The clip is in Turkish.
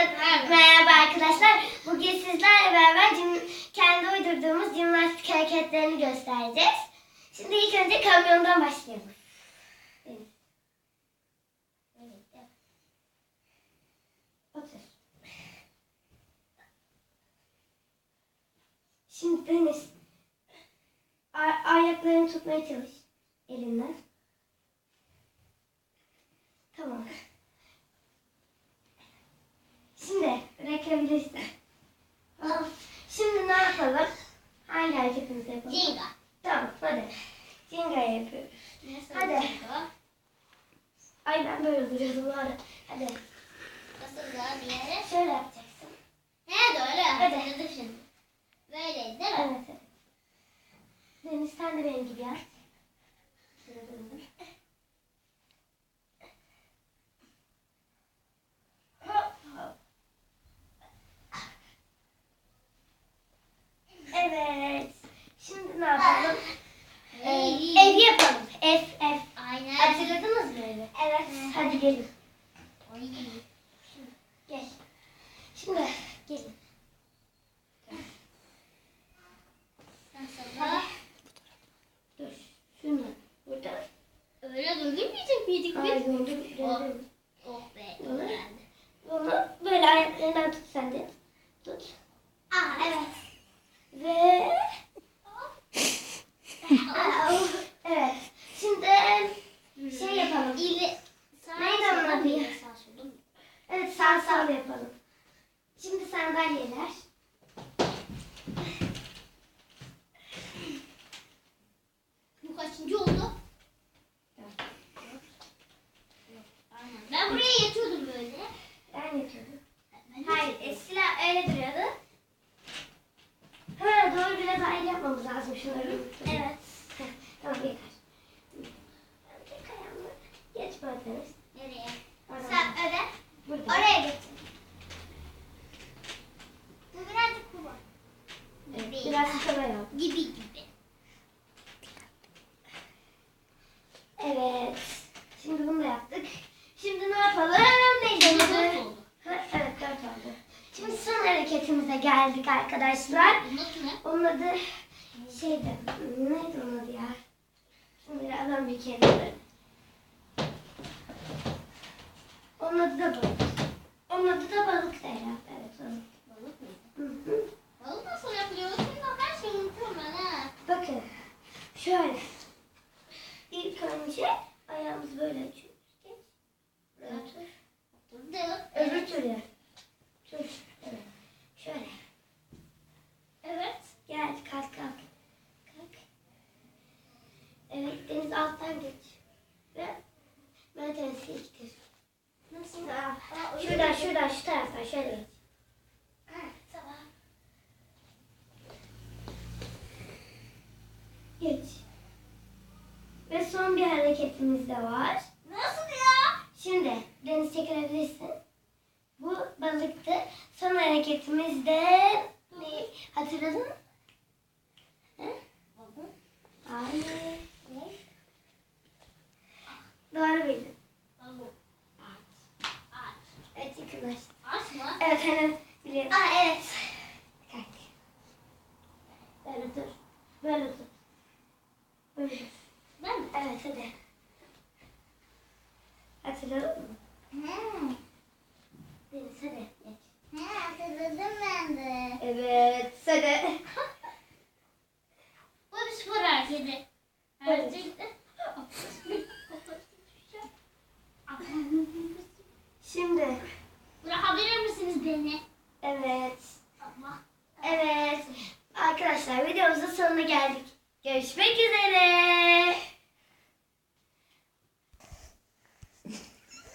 Merhaba. Arkadaşlar. Bugün sizlerle beraber kendi uydurduğumuz jimnastik hareketlerini göstereceğiz. Şimdi ilk önce kamyondan başlayalım. Şimdi ay- ayaklarını tutmaya çalış elinden. Tamam. Şimdi bırakabilirsin. Tamam. Şimdi ne yapalım? Hangi hareketimizi yapalım? Jenga. Tamam hadi. Jenga yapıyoruz. Nasıl Hadi. Jenga? Ay ben böyle duruyordum var. ya. Hadi. Nasıl da bir yere? Şöyle yapacaksın. He doğru. Hadi. Hatırladım şimdi. Böyle değil mi? Evet. Deniz sen de benim gibi yap. Şöyle döndür. Hop, hop. Evet. Şimdi yapalım? Ee, ev yapalım. Ev, ev. Aynen. Hatırladınız mı evi? Evet. Hadi gelin. Oy. Gel. Şimdi gelin. Nasıl? Dur. Şunu. Burada. Öyle döndürmeyecek miydik biz? Ay döndüm. Oh. Oh be. Geldi. Bunu böyle ayaklarından tut sen de. Tut. Aa evet. Ve... Aa, evet. Şimdi şey yapalım. İli. Sağ Neydi onun soldan adı bir ya? yere Sağ soldan mı? Evet sağ sağ yapalım. Şimdi sandalyeler. Bu kaçıncı oldu? Aynen. Ben buraya yatıyordum böyle. Ben yapıyorum. Ben Hayır eskiden öyle duruyordu. Ha doğru biraz ayrı yapmamız lazım şunları. Evet. Tamam yeter. Ben tek ayağımla geç böyle. Nereye? Oradan. Sen öde. Burada. Oraya getir. Bu birazcık bu var. Evet, biraz kolay oldu. Gibi gibi. Evet. Şimdi bunu da yaptık. Şimdi ne yapalım? Neydi? Şimdi adı? dört oldu. Ha, evet dört oldu. Şimdi son hareketimize geldik arkadaşlar. Bu? Onun adı şeydi. Neydi onun adı ya? Adam bir kenara. Onun adı da balık. Onun adı da balık da herhalde. Evet balık. Balık mı? Hı hı. Balık nasıl yapılıyor? Şimdi her şeyi unutuyorum ben ha. Bakın. Şöyle. İlk önce ayağımızı böyle açıyoruz. Geç. Böyle otur. Oturduk. Öbür türlü. Dur. Evet. Şöyle. Evet. Gel kalk kalk. Kalk. Evet deniz alttan geç. Ve ben tenisiye gidiyorum. Nasıl? Aa, Aa, öyle şuradan şu taraftan şöyle geç. Tamam. Geç. Ve son bir hareketimiz de var. Nasıl ya? Şimdi deniz çekilebilirsin. Bu balıktı. Son hareketimiz de ne? Hatırladın mı? He? Hayır. Ne? Doğru bildin. Balık. Ağaç. Ağaç. Evet yakınlaştın. Ağaç mı? Evet hemen biliyorum. Aa evet. Kalk. Böyle dur. Böyle dur. Böyle dur. Ben mi? Evet hadi. Hatırladın mı? Hmm. Deniz hadi. Geç. He hatırladım ben de. Evet hadi. Bu bir spor hareketi. Evet. Hareketi. Şimdi. Bırakabilir misiniz beni? Evet. Allah. Evet. Arkadaşlar videomuzun sonuna geldik. Görüşmek üzere.